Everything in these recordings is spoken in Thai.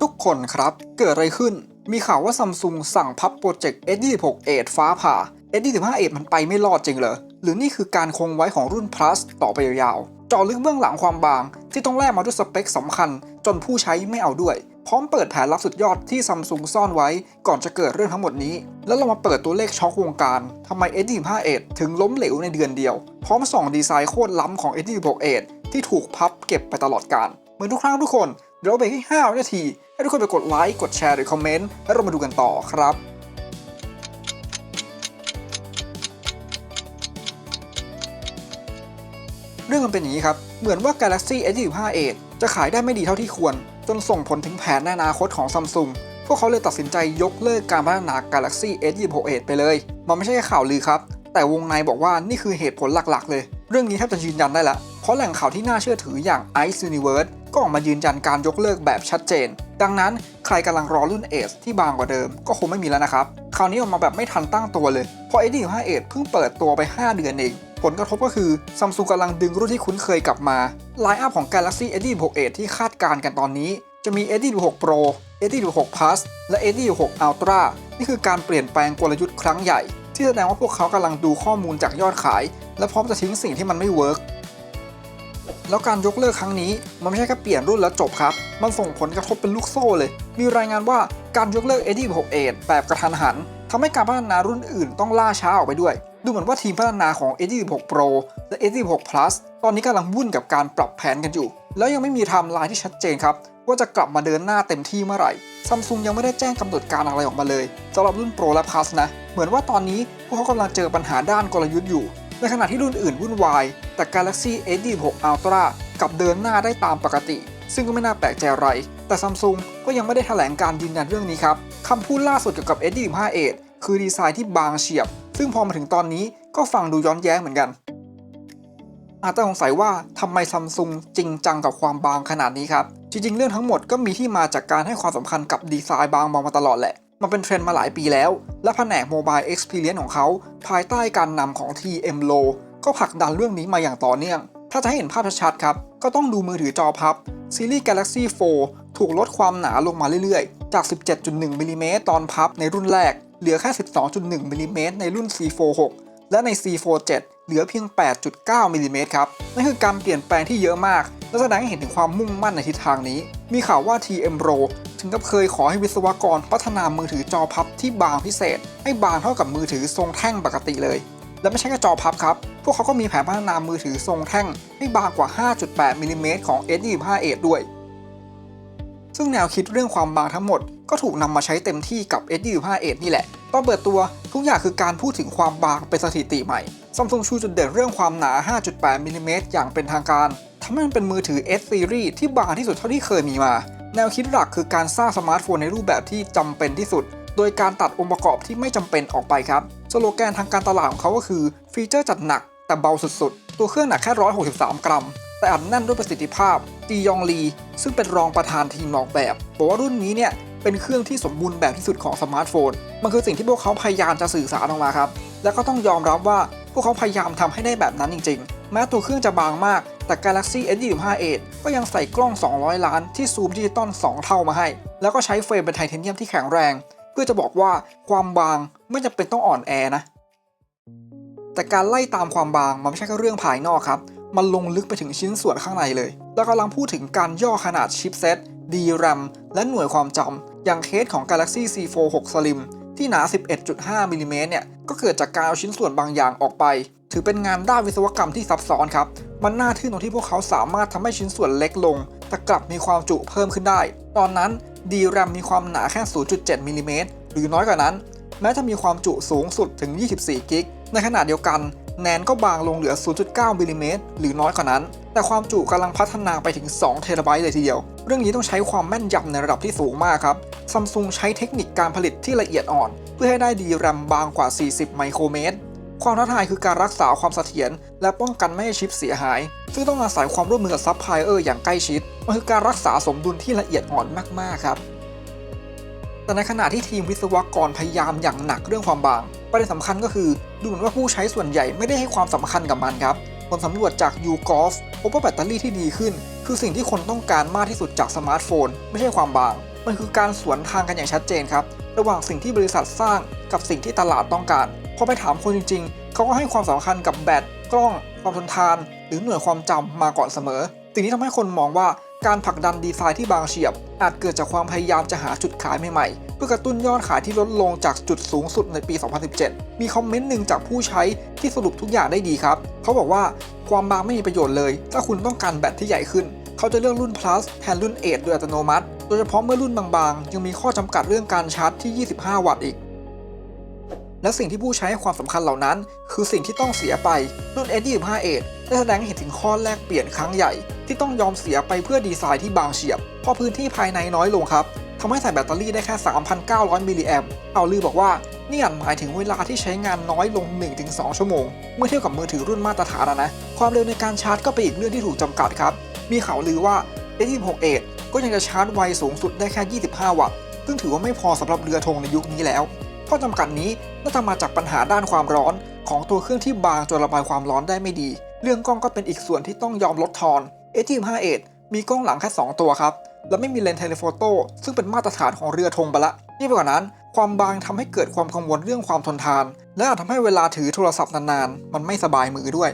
ทุกคนครับ เกิดอะไรขึ้น มีข่าวว่าซัมซุงสั่งพับโปรเจกต์ S26 Edge ฟ้าผ่า S25 Edge มันไปไม่รอดจริงเหรอ หรือนี่คือการคงไว้ของรุ่น plus ต่อไปยาวๆจาะลึกเบื้องหลังความบาง ที่ต้องแลกมาด้วยสเปคสำคัญ จนผู้ใช้ไม่เอาด้วย พร้อมเปิดแผนลับสุดยอดที่ซัมซุงซ่อนไว้ ก่อนจะเกิดเรื่องทั้งหมดนี้ แล้วเรามาเปิดตัวเลขช็อกวงการทำไม S25 Edge ถึงล้มเหลวในเดือนเดียว พร้อมส่องดีไซน์โคตรล้ำของ S26 Edge ที่ถูกพับเก็บไปตลอดการเหมือนทุกครั้งทุกคน เดี๋ยวเราเบรกให้5วินาที ให้ทุกคนไปกดไลค์ กดแชร์ หรือคอมเมนต์ แล้วเรามาดูกันต่อครับเรื่องมันเป็นอย่างนี้ครับ เหมือนว่า Galaxy S25 Edge จะขายได้ไม่ดีเท่าที่ควร จนส่งผลถึงแผนในอนาคตของ Samsung พวกเขาเลยตัดสินใจยกเลิกการพัฒนา Galaxy S26 Edge ไปเลย มันไม่ใช่แค่ข่าวลือครับ แต่วงในบอกว่านี่คือเหตุผลหลักๆ เลย เรื่องนี้แทบจะยืนยันได้ละ เพราะแหล่งข่าวที่น่าเชื่อถืออย่าง Ice Universe ก็ออกมายืนยันการยกเลิกแบบชัดเจน ดังนั้นใครกำลังรอรุ่น Edge ที่บางกว่าเดิมก็คงไม่มีแล้วนะครับ คราวนี้ออกมาแบบไม่ทันตั้งตัวเลย เพราะ S25 Edge เพิ่งเปิดตัวไป 5 เดือนเอง ผลกระทบก็คือซัมซุงกำลังดึงรุ่นที่คุ้นเคยกลับมา ไลน์อัพของ Galaxy S26 Edge ที่คาดการณ์กันตอนนี้ จะมี S26 Pro S26 Plus และ S26 Ultra นี่คือการเปลี่ยนแปลงกลยุทธ์ครั้งใหญ่ ที่แสดงว่าพวกเขากำลังดูข้อมูลจากยอดขาย และพร้อมจะทิ้งสิ่งที่มันไม่เวิร์ก แล้วการยกเลิกครั้งนี้มันไม่ใช่แค่เปลี่ยนรุ่นแล้วจบครับ มันส่งผลกระทบเป็นลูกโซ่เลย มีรายงานว่าการยกเลิก S26e แบบกระทันหันทำให้การพัฒนารุ่นอื่นต้องล่าช้าออกไปด้วย ดูเหมือนว่าทีมพัฒนาของ S26 Pro และ S26 Plus ตอนนี้กำลังวุ่นกับการปรับแผนกันอยู่ แล้วยังไม่มีไทม์ไลน์ที่ชัดเจนครับ ว่าจะกลับมาเดินหน้าเต็มที่เมื่อไหร่ซัมซุงยังไม่ได้แจ้งกำหนดการอะไรออกมาเลยสำหรับรุ่น Pro และ Plus นะ เหมือนว่าตอนนี้พวกเขากำลังเจอปัญหาด้านกลยุทธ์อยู่ ในขณะที่รุ่นอื่นวุ่นวาย แต่ Galaxy S26 Ultra กับเดินหน้าได้ตามปกติ ซึ่งก็ไม่น่าแปลกใจอะไร แต่ซัมซุงก็ยังไม่ได้แถลงการยืนยันเรื่องนี้ครับคำพูดล่าสุดเกี่ยวกับ S25 Edge คือดีไซน์ที่บางเฉียบ ซึ่งพอมาถึงตอนนี้ก็ฟังดูย้อนแย้งเหมือนกัน อาจจะสงสัยว่าทำไมซัมซุงจริงจังกับความบางขนาดนี้ครับ จริงๆ เรื่องทั้งหมดก็มีที่มาจากการให้ความสำคัญกับดีไซน์บางมองมาตลอดแหละ มันเป็นเทรนด์มาหลายปีแล้ว และแผนก Mobile Experience ของเขา ภายใต้การนำของ TM Low ก็ผลักดันเรื่องนี้มาอย่างต่อเนื่อง ถ้าจะให้เห็นภาพชัดๆครับ ก็ต้องดูมือถือจอพับ ซีรีส์ Galaxy 4 ถูกลดความหนาลงมาเรื่อยๆ จาก 17.1มิลลิเมตรตอนพับในรุ่นแรก เหลือแค่ 12.1มิลลิเมตรในรุ่น C46 และใน C47 เหลือเพียง 8.9มิลลิเมตรครับ นั่นคือการเปลี่ยนแปลงที่เยอะมาก และแสดงให้เห็นถึงความมุ่งมั่นในทิศทางนี้ มีข่าวว่า TM Pro ถึงกับเคยขอให้วิศวกรพัฒนามือถือจอพับที่บางพิเศษ ให้บางเท่ากับมือถือทรงแท่งปกติเลย และไม่ใช่แค่จอพับครับ พวกเขาก็มีแผนพัฒนามือถือทรงแท่งให้บางกว่า 5.8มิลลิเมตรของ S25 Edge ด้วย ซึ่งแนวคิดเรื่องความบางทั้งหมดก็ถูกนำมาใช้เต็มที่กับ S25 Edge นี่แหละ ตอนเปิดตัวทุกอย่างคือการพูดถึงความบางเป็นสถิติใหม่ Samsung ชูจุดเด่นเรื่องความหนา 5.8มิลลิเมตรอย่างเป็นทางการทำให้มันเป็นมือถือ S Series ที่บางที่สุดเท่าที่เคยมีมา แนวคิดหลักคือการสร้างสมาร์ทโฟนในรูปแบบที่จำเป็นที่สุด โดยการตัดองค์ประกอบที่ไม่จำเป็นออกไปครับ สโลแกนทางการตลาดของเขาก็คือ ฟีเจอร์จัดหนักแต่เบาสุดๆ ตัวเครื่องหนักแค่ 163 กรัม แต่อัดแน่นด้วยประสิทธิภาพจียองลี ซึ่งเป็นรองประธานทีมออกแบบบอกว่ารุ่นนี้เนี่ยเป็นเครื่องที่สมบูรณ์แบบที่สุดของสมาร์ทโฟน มันคือสิ่งที่พวกเขาพยายามจะสื่อสารออกมาครับ และก็ต้องยอมรับว่าพวกเขาพยายามทำให้ได้แบบนั้นจริง ๆ แม้ตัวเครื่องจะบางมาก แต่ Galaxy S25 Edge ก็ยังใส่กล้อง 200 ล้านที่ซูมดิจิตอล 2 เท่ามาให้ แล้วก็ใช้เฟรมเป็นไทเทเนียมที่แข็งแรง เพื่อจะบอกว่าความบางไม่จำเป็นต้องอ่อนแอนะ แต่การไล่ตามความบางมันไม่ใช่แค่เรื่องภายนอกครับ มันลงลึกไปถึงชิ้นส่วนข้างในเลย แล้วกำลังพูดถึงการย่อขนาดชิปเซต DRAM และหน่วยความจำอย่างเคสของ Galaxy C46 Slim ที่หนา 11.5มิลลิเมตรเนี่ย ก็เกิดจากการเอาชิ้นส่วนบางอย่างออกไป ถือเป็นงานด้านวิศวกรรมที่ซับซ้อนครับ มันน่าทึ่งตรงที่พวกเขาสามารถทำให้ชิ้นส่วนเล็กลง แต่กลับมีความจุเพิ่มขึ้นได้ ตอนนั้น DRAM มีความหนาแค่ 0.7มิลลิเมตรหรือน้อยกว่านั้น แม้จะมีความจุสูงสุดถึง 24 กิก ในขณะเดียวกันแนนก็บางลงเหลือ 0.9มิลลิเมตรหรือน้อยกว่านั้น แต่ความจุกำลังพัฒนาไปถึง 2 เทราไบต์เลยทีเดียว เรื่องนี้ต้องใช้ความแม่นยำในระดับที่สูงมากครับซัมซุงใช้เทคนิคการผลิตที่ละเอียดอ่อน เพื่อให้ได้ดีแรมบางกว่า 40 ไมโครเมตร ความท้าทายคือการรักษาความเสถียรและป้องกันไม่ให้ชิปเสียหาย ซึ่งต้องอาศัยความร่วมมือกับซัพพลายเออร์อย่างใกล้ชิด มันคือการรักษาสมดุลที่ละเอียดอ่อนมากๆครับ แต่ในขณะที่ทีมวิศวกรพยายามอย่างหนักเรื่องความบาง ประเด็นสำคัญก็คือดูเหมือนว่าผู้ใช้ส่วนใหญ่ไม่ได้ให้ความสำคัญกับมันครับผลสำรวจจาก YouGov พบว่าแบตเตอรี่ที่ดีขึ้น คือสิ่งที่คนต้องการมากที่สุดจากสมาร์ทโฟน ไม่ใช่ความบาง มันคือการสวนทางกันอย่างชัดเจนครับ ระหว่างสิ่งที่บริษัทสร้างกับสิ่งที่ตลาดต้องการ พอไปถามคนจริงๆ เขาก็ให้ความสำคัญกับแบตกล้อง ความทนทาน หรือหน่วยความจำมาก่อนเสมอ สิ่งที่ทำให้คนมองว่าการผลักดันดีไซน์ที่บางเฉียบ อาจเกิดจากความพยายามจะหาจุดขายใหม่ๆ เพื่อกระตุ้นยอดขายที่ลดลงจากจุดสูงสุดในปี 2017 มีคอมเมนต์หนึ่งจากผู้ใช้ที่สรุปทุกอย่างได้ดีครับ เขาบอกว่าความบางไม่มีประโยชน์เลย ถ้าคุณต้องการแบตที่ใหญ่ขึ้น เขาจะเลือกรุ่น plus แทนรุ่น 8 โดยอัตโนมัติ โดยเฉพาะเมื่อรุ่นบางๆ ยังมีข้อจำกัดเรื่องการชาร์จที่ 25 วัตต์อีก และสิ่งที่ผู้ใช้ให้ความสำคัญเหล่านั้น คือสิ่งที่ต้องเสียไปรุ่น S25e ได้แสดงให้เห็นถึงข้อแลกเปลี่ยนครั้งใหญ่ ที่ต้องยอมเสียไปเพื่อดีไซน์ที่บางเฉียบ เพราะพื้นที่ภายในน้อยลงครับทำให้ใส่แบตเตอรี่ได้แค่ 3,900 มิลลิแอมป์เอาลือบอกว่านี่อาจหมายถึงเวลาที่ใช้งานน้อยลง 1-2 ชั่วโมง เมื่อเทียบกับมือถือรุ่นมาตรฐานอะนะ ความเร็วในการชาร์จก็เป็นอีกเรื่องที่ถูกจำกัดครับ มีข่าวลือว่า S26 Edge ก็ยังจะชาร์จไวสูงสุดได้แค่ 25 วัตต์ ซึ่งถือว่าไม่พอสำหรับเรือธงในยุคนี้แล้ว ข้อจำกัดนี้น่าจะมาจากปัญหาด้านความร้อน ของตัวเครื่องที่บางจนระบายความร้อนได้ไม่ดี เรื่องกล้องก็เป็นอีกส่วนที่ต้องยอมลดทอน S25 Edge มีกล้องหลังแค่ 2 ตัวครับ และไม่มีเลนส์เทเลโฟโต้ซึ่งเป็นมาตรฐานของเรือธงไปละยิ่งไปกว่านั้น ความบางทำให้เกิดความกังวลเรื่องความทนทาน และอาจทำให้เวลาถือโทรศัพท์นานๆ มันไม่สบายมือด้วย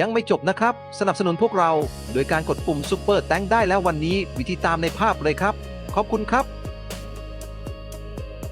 ยังไม่จบนะครับ สนับสนุนพวกเรา โดยการกดปุ่มซุปเปอร์แตงได้แล้ววันนี้ วิธีตามในภาพเลยครับ ขอบคุณครับ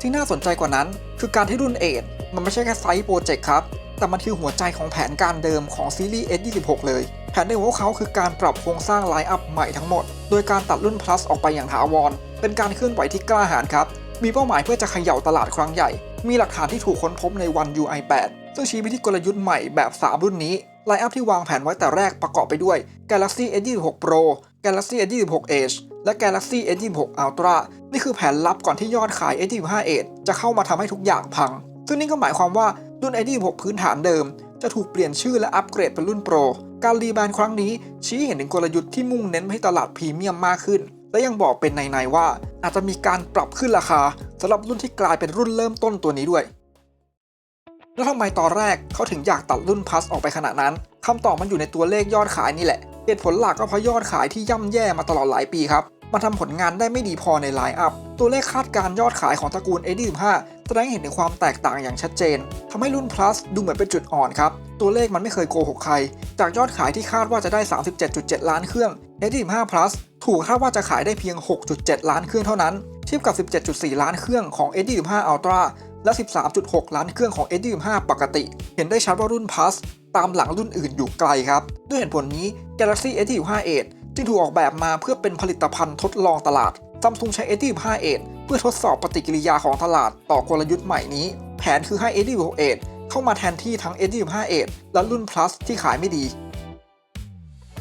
ที่น่าสนใจกว่านั้น คือการที่รุ่นเอทมันไม่ใช่แค่ไซส์โปรเจกต์ครับ แต่มันคือหัวใจของแผนการเดิมของซีรีส์ S26 เลย แผนเดิมของเขาคือการปรับโครงสร้างไลน์อัพใหม่ทั้งหมด โดยการตัดรุ่น plus ออกไปอย่างถาวร เป็นการเคลื่อนไหวที่กล้าหาญครับ มีเป้าหมายเพื่อจะเขย่าตลาดครั้งใหญ่ มีหลักฐานที่ถูกค้นพบในวัน UI 8 ซึ่งชี้ไปที่กลยุทธ์ใหม่แบบ 3 รุ่นนี้ ไลน์อัพที่วางแผนไว้แต่แรกประกอบไปด้วย Galaxy S26 Pro Galaxy S26 Edge และ Galaxy S26 Ultra นี่คือแผนลับก่อนที่ยอดขาย S25 Edge จะเข้ามาทำให้ทุกอย่างพัง ซึ่งนี่ก็หมายความว่ารุ่น S26 พื้นฐานเดิม จะถูกเปลี่ยนชื่อและอัปเกรดเป็นรุ่น Pro การรีแบรนด์ครั้งนี้ ชี้เห็นถึงกลยุทธ์ที่มุ่งเน้นให้ตลาดพรีเมียมมากขึ้น และยังบอกเป็นในๆว่า อาจจะมีการปรับขึ้นราคาสำหรับรุ่นที่กลายเป็นรุ่นเริ่มต้นตัวนี้ด้วย แล้วทำไมตอนแรกเขาถึงอยากตัดรุ่น Plus ออกไปขนาดนั้นคำตอบมันอยู่ในตัวเลขยอดขายนี่แหละ เหตุผลหลักก็เพราะยอดขายที่ย่ำแย่มาตลอดหลายปีครับ มันทำผลงานได้ไม่ดีพอในไลน์อัพ ตัวเลขคาดการยอดขายของตระกูล A25 แสดงให้เห็นถึงความแตกต่างอย่างชัดเจนทำให้รุ่น plus ดูเหมือนเป็นจุดอ่อนครับ ตัวเลขมันไม่เคยโกหกใคร จากยอดขายที่คาดว่าจะได้ 37.7 ล้านเครื่อง A25 plus ถูกคาดว่าจะขายได้เพียง 6.7 ล้านเครื่องเท่านั้น เทียบกับ 17.4 ล้านเครื่องของ A25 Ultra และ 13.6 ล้านเครื่องของ A25 ปกติ เห็นได้ชัดว่ารุ่น plus ตามหลังรุ่นอื่นอยู่ไกลครับ ด้วยเหตุผลนี้ Galaxy S25 Edge จึงถูกออกแบบมาเพื่อเป็นผลิตภัณฑ์ทดลองตลาด Samsung ใช้ S25 Edge เพื่อทดสอบปฏิกิริยาของตลาดต่อกลยุทธ์ใหม่นี้ แผนคือให้ S26 Edge เข้ามาแทนที่ทั้ง S25 Edge และรุ่น Plus ที่ขายไม่ดี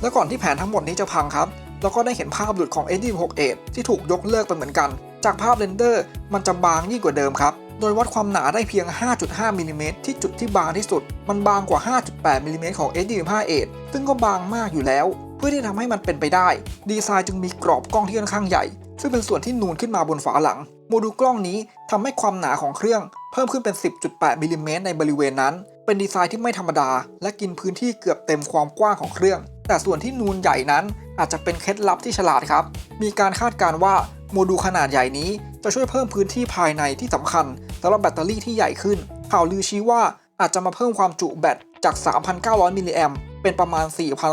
และก่อนที่แผนทั้งหมดนี้จะพังครับเราก็ได้เห็นภาพหลุดของ S26 Edge ที่ถูกยกเลิกไปเหมือนกัน จากภาพเรนเดอร์มันจะบางยิ่งกว่าเดิมครับ โดยวัดความหนาได้เพียง 5.5มิลลิเมตรที่จุดที่บางที่สุด มันบางกว่า 5.8มิลลิเมตรของ S25E ซึ่งก็บางมากอยู่แล้ว เพื่อที่ทำให้มันเป็นไปได้ ดีไซน์จึงมีกรอบกล้องที่ค่อนข้างใหญ่ ซึ่งเป็นส่วนที่นูนขึ้นมาบนฝาหลัง โมดูลกล้องนี้ทำให้ความหนาของเครื่อง เพิ่มขึ้นเป็น 10.8มิลลิเมตรในบริเวณนั้น เป็นดีไซน์ที่ไม่ธรรมดา และกินพื้นที่เกือบเต็มความกว้างของเครื่อง แต่ส่วนที่นูนใหญ่นั้นอาจจะเป็นเคล็ดลับที่ฉลาดครับ มีการคาดการณ์ว่าโมดูลขนาดใหญ่นี้จะช่วยเพิ่มพื้นที่ภายในที่สำคัญ สำหรับแบตเตอรี่ที่ใหญ่ขึ้น ข่าวลือชี้ว่าอาจจะมาเพิ่มความจุแบตจาก 3,900 มิลลิแอมเป็นประมาณ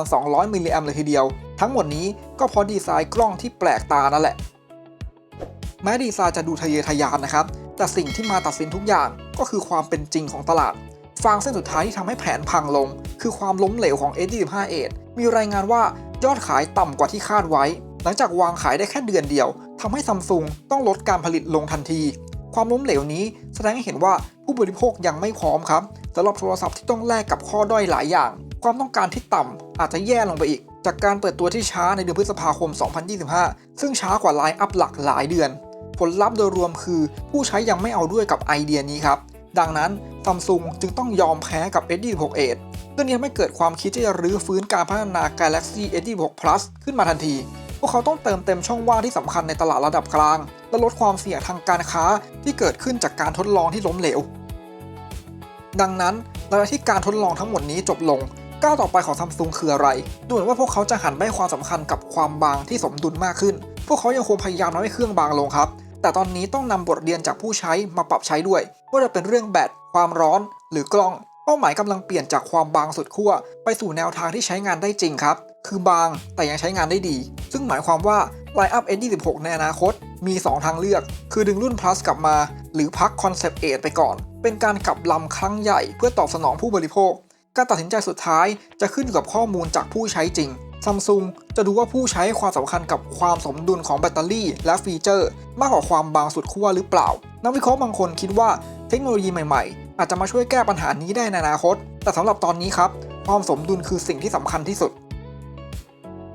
4,200 มิลลิแอมเลยทีเดียว ทั้งหมดนี้ก็เพราะดีไซน์กล้องที่แปลกตานั่นแหละ แม้ดีไซน์จะดูทะเยอทะยานนะครับ แต่สิ่งที่มาตัดสินทุกอย่างก็คือความเป็นจริงของตลาด ฟางเส้นสุดท้ายที่ทำให้แผนพังลง คือความล้มเหลวของ S25 e มีรายงานว่ายอดขายต่ำกว่าที่คาดไว้ หลังจากวางขายได้แค่เดือนเดียวทำให้ซัมซุงต้องลดการผลิตลงทันที ความล้มเหลวนี้แสดงให้เห็นว่าผู้บริโภคยังไม่พร้อมครับสำหรับโทรศัพท์ที่ต้องแลกกับข้อด้อยหลายอย่าง ความต้องการที่ต่ำอาจจะแย่ลงไปอีก จากการเปิดตัวที่ช้าในเดือนพฤษภาคม 2025 ซึ่งช้ากว่าไลน์อัพหลักหลายเดือน ผลลัพธ์โดยรวมคือ ผู้ใช้ยังไม่เอาด้วยกับไอเดียนี้ครับ ดังนั้นซัมซุงจึงต้องยอมแพ้กับ S26 Edge เรื่องนี้ทำให้เกิดความคิดที่จะรื้อฟื้นการพัฒนา Galaxy S26 Plus ขึ้นมาทันที พวกเขาต้องเติมเต็มช่องว่างที่สำคัญในตลาดระดับกลาง และลดความเสี่ยงทางการค้าที่เกิดขึ้นจากการทดลองที่ล้มเหลว ดังนั้นหลังจากที่การทดลองทั้งหมดนี้จบลงก้าวต่อไปของซัมซุงคืออะไร ดูเหมือนว่าพวกเขาจะหันไปให้ความสำคัญกับความบางที่สมดุลมากขึ้น พวกเขายังคงพยายามทำให้เครื่องบางลงครับ แต่ตอนนี้ต้องนำบทเรียนจากผู้ใช้มาปรับใช้ด้วย ว่าจะเป็นเรื่องแบต ความร้อน หรือกล้อง ป้าหมายกำลังเปลี่ยนจากความบางสุดขั้วไปสู่แนวทางที่ใช้งานได้จริงครับ คือบางแต่ยังใช้งานได้ดี ซึ่งหมายความว่า Line-up S26 ในอนาคต มี 2 ทางเลือก คือดึงรุ่น plus กลับมา หรือพัก Concept 8ไปก่อน เป็นการกลับลำครั้งใหญ่เพื่อตอบสนองผู้บริโภค การตัดสินใจสุดท้ายจะขึ้นกับข้อมูลจากผู้ใช้จริงซัมซุงจะดูว่าผู้ใช้ความสำคัญกับความสมดุลของแบตเตอรี่ และฟีเจอร์ มากกว่าความบางสุดขั้วหรือเปล่า นักวิเคราะห์บางคนคิดว่าเทคโนโลยีใหม่ๆ อาจจะมาช่วยแก้ปัญหานี้ได้ในอนาคต แต่สำหรับตอนนี้ครับ ความสมดุลคือสิ่งที่สำคัญที่สุด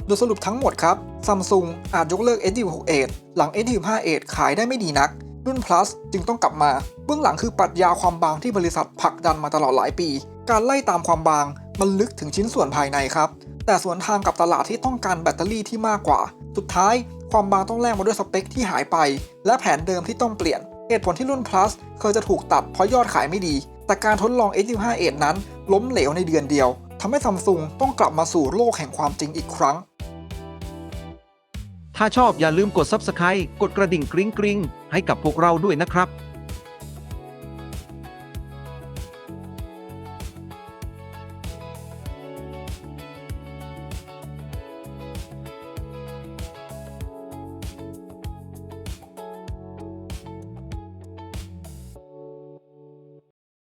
โดยสรุปทั้งหมดครับซัมซุงอาจยกเลิก S26 หลัง S25 ขายได้ไม่ดีนัก รุ่น plus จึงต้องกลับมา เบื้องหลังคือปรัชญาความบางที่บริษัทผลักดันมาตลอดหลายปี การไล่ตามความบางมันลึกถึงชิ้นส่วนภายในครับ แต่สวนทางกับตลาดที่ต้องการแบตเตอรี่ที่มากกว่า สุดท้าย ความบางต้องแลกมาด้วยสเปคที่หายไป และแผนเดิมที่ต้องเปลี่ยน เหตุผลที่รุ่น plus เคยจะถูกตัดเพราะยอดขายไม่ดี แต่การทดลอง S25 นั้น ล้มเหลวในเดือนเดียวทำให้ซัมซุงต้องกลับมาสู่โลกแห่งความจริงอีกครั้ง ถ้าชอบอย่าลืมกด Subscribe กดกระดิ่งกริ๊งกริ๊งให้กับพวกเราด้วยนะครับ